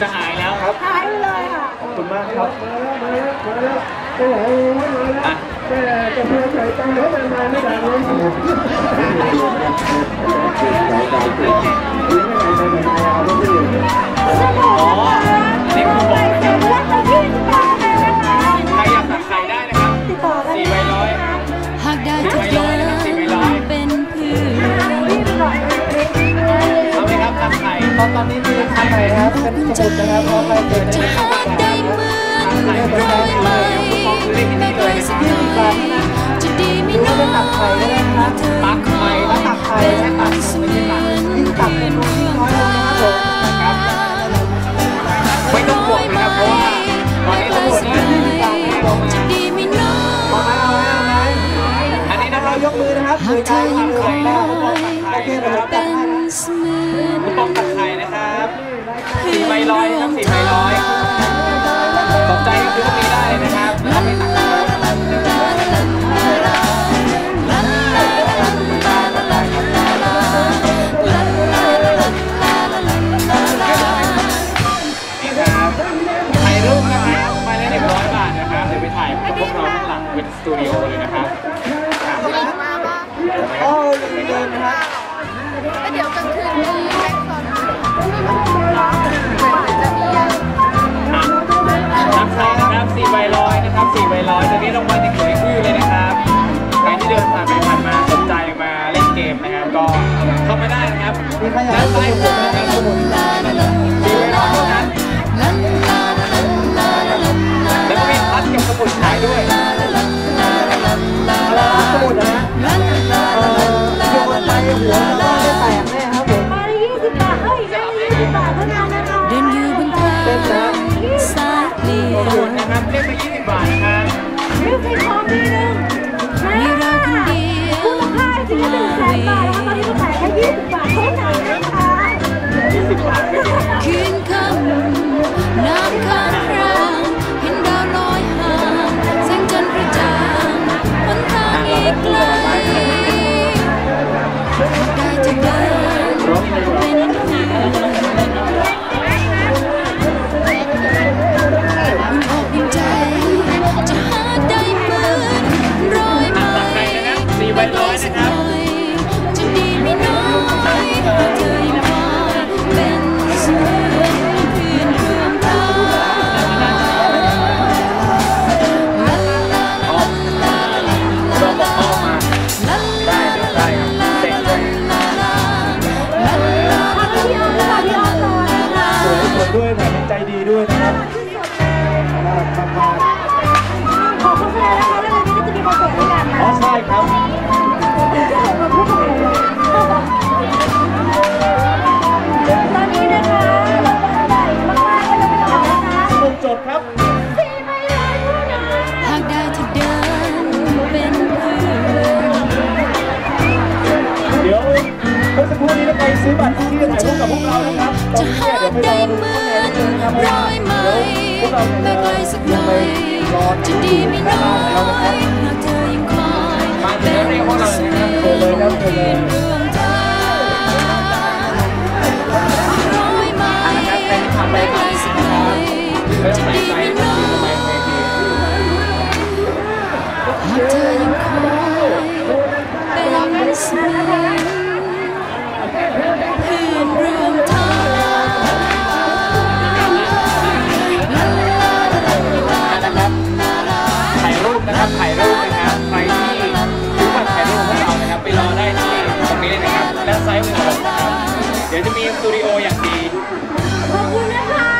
สหายแล้วครับหายเลยค่ะขอบคุณมากครับมอ้อ๋อ เป็นใจจะหาได้เหมือนร้อยไหมไม่ไกลสักหน่อยจะดีไม่น้อยหาเธอยคอยเป็นเสมือนเพื่อนร่วมทาไม่ต้องห่วงนะครับเพราะว่าตอนนี้ตำรวจนี่จะดีไม่น้อยอันนี้นะคเรายกมือนะครับหากเธอยังคอ ร้อยนะครับสี่ใบร้อยสนใจก็คือตรงนี้ได้เลยนะครับเอาไปตักนะครับนี่ครับถ่ายรูปนะครับไปละหนึ่งร้อยบาทนะครับเดี๋ยวไปถ่ายกับพวกเราข้างหลังเป็นสตูดิโอเลยนะครับ ก็เข้ามาได้นะครับมีใครอยากด้านได้ใต้สผมมุดนะนะคครัรับบ4ใบร้อยเท่านั้นแล้วก็มีพัดกับสมุดขายด้วยสมุดนะฮะเอ่อโยนไปหัวแล้วก็ได้แตกแน่ครับผมมาละยี่สิบบาทเฮ้ยได้ยี่สิบบาทเท่านั้นนะคะเดินอยู่บนทางสายเปลี่ยสมุดนนะครับเล่มละ20บาทนะครับมิวสิคอมดีนึงมีเราคนเดียวมูลค่าถึงจะหนึ่งแสนบาทนะคะ ก็ ดีด้วยนะครับ พวกเราเนี่ยไม่ไกลสักหน่อยรอจะดี จะมีสตูดิโออย่างดี ขอบคุณนะคะ